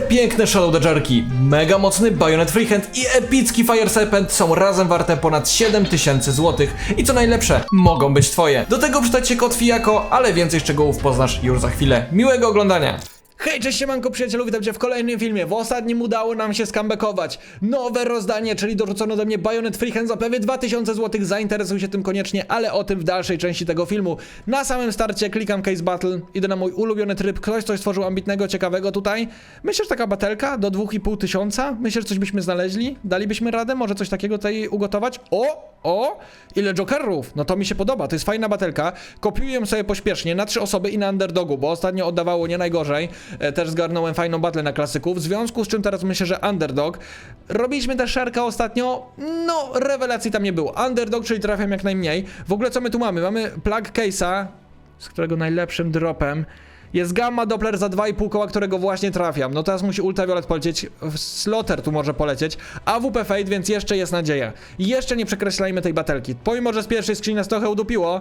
Przepiękne Shadow Dodgerki, mega mocny Bayonet Freehand i epicki Fire Serpent są razem warte ponad 7000 zł i co najlepsze, mogą być twoje. Do tego się kod Fijako, ale więcej szczegółów poznasz już za chwilę. Miłego oglądania! Hej, cześć siemanko przyjacielu, witam cię w kolejnym filmie. W ostatnim udało nam się scambackować. Nowe rozdanie, czyli dorzucono do mnie Bayonet Freehand za prawie 2000 zł. Zainteresuj się tym koniecznie, ale o tym w dalszej części tego filmu. Na samym starcie klikam Case Battle, idę na mój ulubiony tryb. Ktoś coś stworzył ambitnego, ciekawego tutaj. Myślę, że taka batelka do 2,5 tysiąca. Myślę, że coś byśmy znaleźli. Dalibyśmy radę, może coś takiego tutaj ugotować. O, o, ile jokerów. No to mi się podoba, to jest fajna batelka. Kopiuję sobie pośpiesznie na trzy osoby i na underdogu, bo ostatnio oddawało nie najgorzej. E, też zgarnąłem fajną battle na klasyków, w związku z czym teraz myślę, że underdog. Robiliśmy też szarka ostatnio, no rewelacji tam nie było. Underdog, czyli trafiam jak najmniej. W ogóle co my tu mamy? Mamy plug case'a, z którego najlepszym dropem jest gamma Doppler za 2,5 koła, którego właśnie trafiam. No teraz musi ultraviolet polecieć, slotter tu może polecieć, a WP Fade, więc jeszcze jest nadzieja. Jeszcze nie przekreślajmy tej batelki. Pomimo, że z pierwszej skrzyni nas trochę udupiło,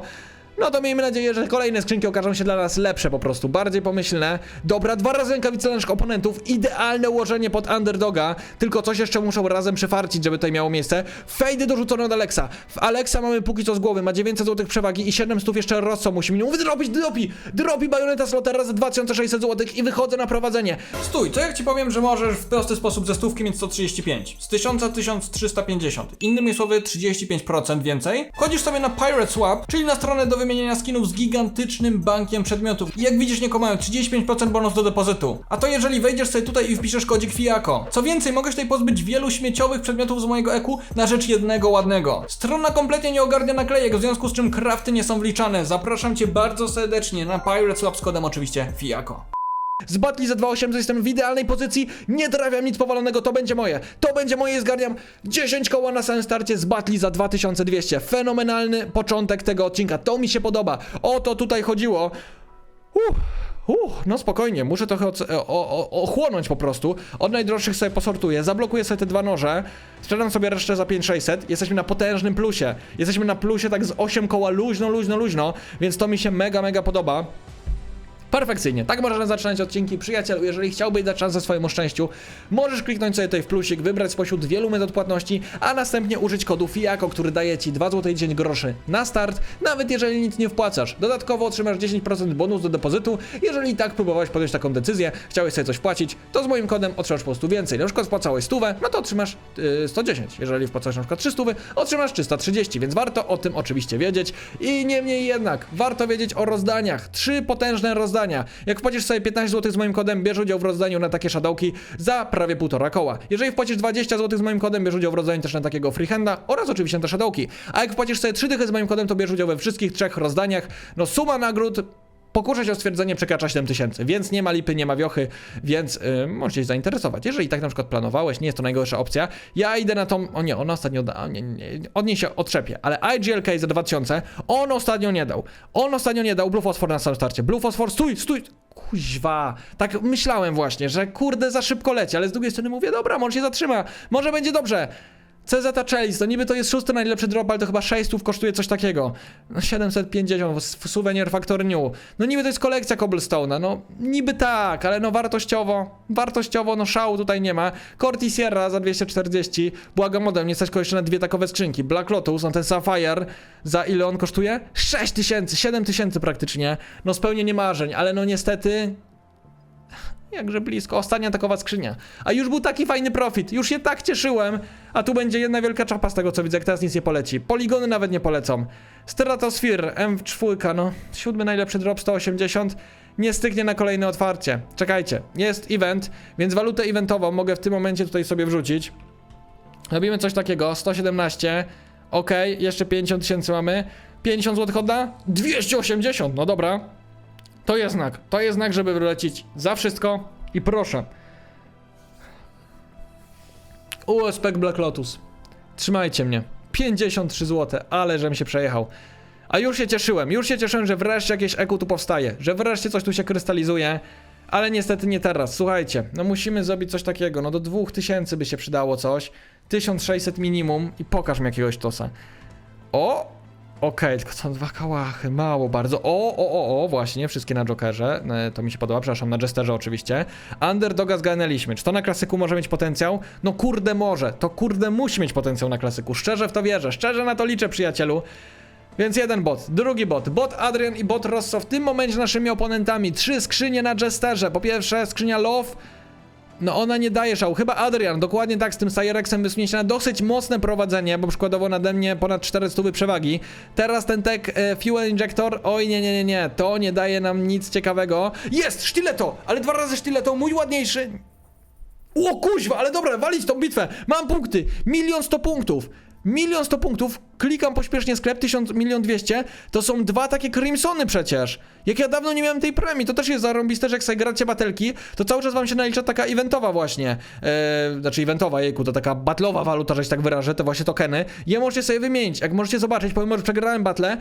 no to miejmy nadzieję, że kolejne skrzynki okażą się dla nas lepsze po prostu, bardziej pomyślne. Dobra, dwa razy rękawice naszych oponentów, idealne ułożenie pod underdoga, tylko coś jeszcze muszą razem przefarcić, żeby tutaj miało miejsce. Fejdy dorzucono od Alexa. W Alexa mamy póki co z głowy, ma 900 zł przewagi i 700 jeszcze Rosso musi minimum wydropić, dropi, dropi bajoneta slotera za 2600 zł i wychodzę na prowadzenie. Stój, co jak ci powiem, że możesz w prosty sposób ze stówki mieć 135, z 1000 1350, innymi słowy 35% więcej. Wchodzisz sobie na Pirate Swap, czyli na stronę do wymieniania skinów z gigantycznym bankiem przedmiotów. I jak widzisz, nie mają 35% bonus do depozytu. A to jeżeli wejdziesz sobie tutaj i wpiszesz kodzik FIAKO. Co więcej, mogę tutaj pozbyć wielu śmieciowych przedmiotów z mojego eku na rzecz jednego ładnego. Strona kompletnie nie ogarnia naklejek, w związku z czym krafty nie są wliczane. Zapraszam cię bardzo serdecznie na Pirate Swap z kodem oczywiście FIAKO. Z Batli za 2.8 jestem w idealnej pozycji, nie trafiam nic powalonego, to będzie moje. To będzie moje i zgarniam 10 koła na samym starcie z Batli za 2200. Fenomenalny początek tego odcinka, to mi się podoba. O to tutaj chodziło. Uff. No spokojnie, muszę trochę ochłonąć po prostu. Od najdroższych sobie posortuję, zablokuję sobie te dwa noże, sprzedam sobie resztę za 5600. Jesteśmy na potężnym plusie. Jesteśmy na plusie tak z 8 koła luźno, luźno, luźno, więc to mi się mega, mega podoba. Perfekcyjnie, tak możemy zaczynać odcinki. Przyjacielu, jeżeli chciałbyś dać szansę swojemu szczęściu, możesz kliknąć sobie tutaj w plusik, wybrać spośród wielu metod płatności, a następnie użyć kodu FIAKO, który daje Ci 2 zł 10 groszy na start, nawet jeżeli nic nie wpłacasz. Dodatkowo otrzymasz 10% bonus do depozytu, jeżeli tak próbowałeś podjąć taką decyzję, chciałeś sobie coś płacić, to z moim kodem otrzymasz po prostu więcej. Na przykład spłacałeś stówę, no to otrzymasz yy, 110. Jeżeli wpłacałeś na przykład 300, otrzymasz 330, więc warto o tym oczywiście wiedzieć. I niemniej jednak, warto wiedzieć o rozdaniach. Trzy potężne rozdania. Jak wpłacisz sobie 15 zł z moim kodem, bierz udział w rozdaniu na takie shadowki za prawie półtora koła. Jeżeli wpłacisz 20 zł z moim kodem, bierz udział w rozdaniu też na takiego freehanda oraz oczywiście na te shadowki. A jak wpłacisz sobie 3 dychy z moim kodem, to bierz udział we wszystkich trzech rozdaniach. No suma nagród Pokuszę o stwierdzenie przekracza 7000, więc nie ma lipy, nie ma wiochy, więc yy, możecie się zainteresować. Jeżeli tak na przykład planowałeś, nie jest to najgorsza opcja. Ja idę na tą, o nie, on ostatnio da, nie, nie, od niej się otrzepię, ale IGLK za 2000, on ostatnio nie dał. On ostatnio nie dał Blue Phosphor na samym starcie. Blue Phosphor, stój, stój! Kuźwa, tak myślałem właśnie, że kurde za szybko leci, ale z drugiej strony mówię, dobra, może się zatrzyma, może będzie dobrze. CZ Chase, to niby to jest szósty najlepszy drop, ale to chyba 600 kosztuje coś takiego. No 750 w Souvenir Factory New. No niby to jest kolekcja Cobblestone'a, no niby tak, ale no wartościowo, wartościowo no szału tutaj nie ma. Corti Sierra za 240, błagam ode mnie, stać jeszcze na dwie takowe skrzynki. Black Lotus, no ten Sapphire, za ile on kosztuje? 6000, 7000 praktycznie. No spełnienie marzeń, ale no niestety Jakże blisko. Ostatnia takowa skrzynia. A już był taki fajny profit. Już się tak cieszyłem. A tu będzie jedna wielka czapa z tego co widzę, jak teraz nic nie poleci. Poligony nawet nie polecą. Stratosphere M4, no. Siódmy najlepszy drop 180. Nie styknie na kolejne otwarcie. Czekajcie. Jest event, więc walutę eventową mogę w tym momencie tutaj sobie wrzucić. Robimy coś takiego. 117. Ok, jeszcze 50 tysięcy mamy. 50 zł odda? 280, no dobra. To jest znak. To jest znak, żeby wylecieć za wszystko. I proszę. USP Black Lotus. Trzymajcie mnie. 53 zł, ale żem się przejechał. A już się cieszyłem, już się cieszyłem, że wreszcie jakieś EQ tu powstaje, że wreszcie coś tu się krystalizuje. Ale niestety nie teraz. Słuchajcie, no musimy zrobić coś takiego. No do 2000 by się przydało coś. 1600 minimum i pokaż mi jakiegoś tosa. O! Okej, tylko są dwa kałachy, mało bardzo. O, o, o, o, właśnie, wszystkie na Jokerze. E, to mi się podoba, przepraszam, na Jesterze oczywiście. Underdoga zgarnęliśmy. Czy to na klasyku może mieć potencjał? No kurde może, to kurde musi mieć potencjał na klasyku. Szczerze w to wierzę, szczerze na to liczę, przyjacielu. Więc jeden bot, drugi bot, bot Adrian i bot Rosso w tym momencie naszymi oponentami. Trzy skrzynie na Jesterze. Po pierwsze skrzynia Love, no ona nie daje szału. Chyba Adrian, dokładnie tak z tym Cyrexem wysunie się na dosyć mocne prowadzenie, bo przykładowo nade mnie ponad 400 przewagi. Teraz ten tek e, Fuel Injector, oj nie, nie, nie, nie, to nie daje nam nic ciekawego. Jest, sztyleto, ale dwa razy sztyleto, mój ładniejszy. O kuźwa, ale dobra, walić tą bitwę. Mam punkty, milion sto punktów. Milion sto punktów, klikam pośpiesznie sklep, tysiąc, milion dwieście, to są dwa takie Crimsony przecież. Jak ja dawno nie miałem tej premii, to też jest zarąbiste, że jak sobie gracie batelki, to cały czas wam się nalicza taka eventowa właśnie, eee, znaczy eventowa, jejku, to taka battlowa waluta, że się tak wyrażę, te właśnie tokeny. Je możecie sobie wymienić, jak możecie zobaczyć, pomimo, że przegrałem battle,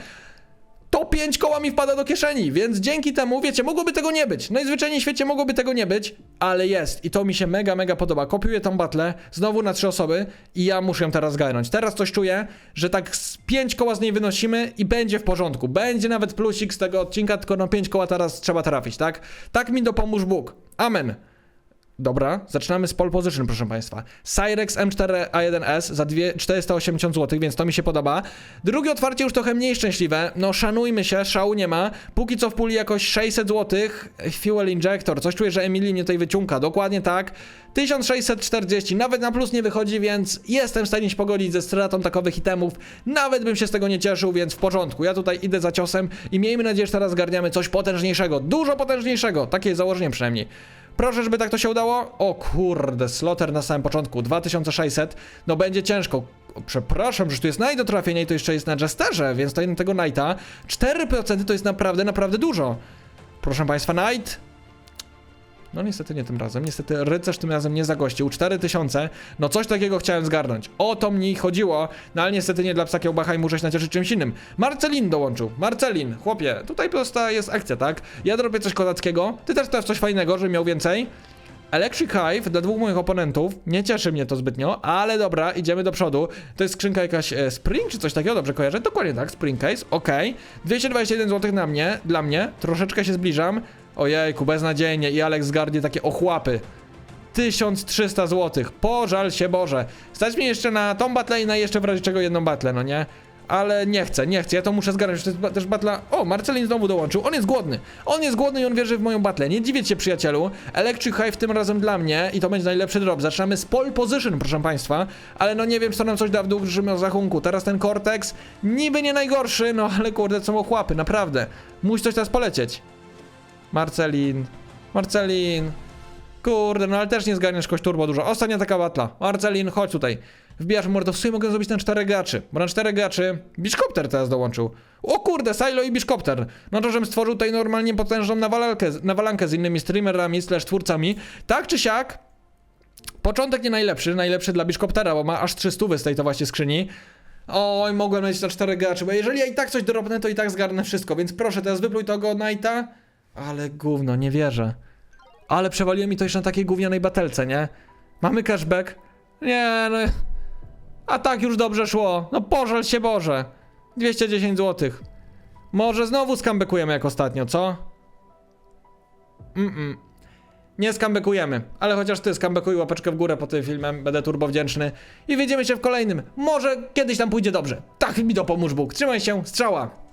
to 5 koła mi wpada do kieszeni, więc dzięki temu, wiecie, mogłoby tego nie być. Najzwyczajniej w świecie mogłoby tego nie być, ale jest i to mi się mega, mega podoba. Kopiuję tą batlę, znowu na trzy osoby i ja muszę ją teraz zgarnąć. Teraz coś czuję, że tak z 5 koła z niej wynosimy i będzie w porządku. Będzie nawet plusik z tego odcinka, tylko no 5 koła teraz trzeba trafić, tak? Tak mi dopomóż Bóg. Amen. Dobra, zaczynamy z pole position, proszę Państwa. Cyrex M4A1S za dwie- 480 zł, więc to mi się podoba. Drugie otwarcie już trochę mniej szczęśliwe. No, szanujmy się, szału nie ma. Póki co w puli jakoś 600 zł. Fuel Injector, coś czuję, że Emily mnie tutaj wyciąga. Dokładnie tak. 1640, nawet na plus nie wychodzi, więc jestem w stanie się pogodzić ze stratą takowych itemów. Nawet bym się z tego nie cieszył, więc w porządku. Ja tutaj idę za ciosem i miejmy nadzieję, że teraz zgarniamy coś potężniejszego. Dużo potężniejszego. Takie jest założenie przynajmniej. Proszę, żeby tak to się udało. O kurde, sloter na samym początku, 2600. No będzie ciężko. Przepraszam, że tu jest Knight do trafienia i to jeszcze jest na Jesterze, więc to jeden tego Knighta. 4% to jest naprawdę, naprawdę dużo. Proszę Państwa, Knight. No niestety nie tym razem, niestety rycerz tym razem nie zagościł, 4000, no coś takiego chciałem zgarnąć, o to mi chodziło, no ale niestety nie dla psa kiełbacha i muszę się nacieszyć czymś innym. Marcelin dołączył, Marcelin, chłopie, tutaj prosta jest akcja, tak? Ja robię coś kozackiego, ty też teraz coś fajnego, żeby miał więcej. Electric Hive dla dwóch moich oponentów, nie cieszy mnie to zbytnio, ale dobra, idziemy do przodu. To jest skrzynka jakaś e, Spring czy coś takiego, dobrze kojarzę? Dokładnie tak, Spring Case, okej. 221 zł na mnie, dla mnie, troszeczkę się zbliżam. Ojejku, beznadziejnie i Alex Guardi takie ochłapy. 1300 zł, pożal się Boże. Stać mnie jeszcze na tą batlę i na jeszcze w razie czego jedną batlę, no nie? Ale nie chcę, nie chcę, ja to muszę zgarnąć, to jest też batla... O, Marcelin znowu dołączył, on jest głodny. On jest głodny i on wierzy w moją batlę, nie dziwię się przyjacielu. Electric Hive tym razem dla mnie i to będzie najlepszy drop. Zaczynamy z pole position, proszę państwa. Ale no nie wiem, co nam coś da w dużym zachunku. Teraz ten Cortex, niby nie najgorszy, no ale kurde, są ochłapy, naprawdę. Musi coś teraz polecieć. Marcelin, Marcelin. Kurde, no ale też nie zgarniesz kość turbo dużo. Ostatnia taka batla. Marcelin, chodź tutaj. Wbijasz mordo, w sumie mogę zrobić na 4 graczy. Bo na 4 graczy Biszkopter teraz dołączył. O kurde, Silo i Biszkopter. No to, żebym stworzył tutaj normalnie potężną nawalankę, nawalankę z innymi streamerami slash twórcami. Tak czy siak, początek nie najlepszy. Najlepszy dla Biszkoptera, bo ma aż 300 z tej to właśnie skrzyni. Oj, mogłem mieć na 4 graczy, bo jeżeli ja i tak coś dorobnę, to i tak zgarnę wszystko, więc proszę, teraz wypluj tego Knighta. Ale gówno, nie wierzę. Ale przewaliłem mi to jeszcze na takiej gównianej batelce, nie? Mamy cashback? Nie, no... A tak już dobrze szło. No pożal się Boże. 210 zł. Może znowu skambekujemy jak ostatnio, co? Mm-mm. Nie skambekujemy, ale chociaż ty skambekuj łapeczkę w górę po tym filmem, będę turbo wdzięczny. I widzimy się w kolejnym. Może kiedyś tam pójdzie dobrze. Tak mi dopomóż Bóg. Trzymaj się, strzała.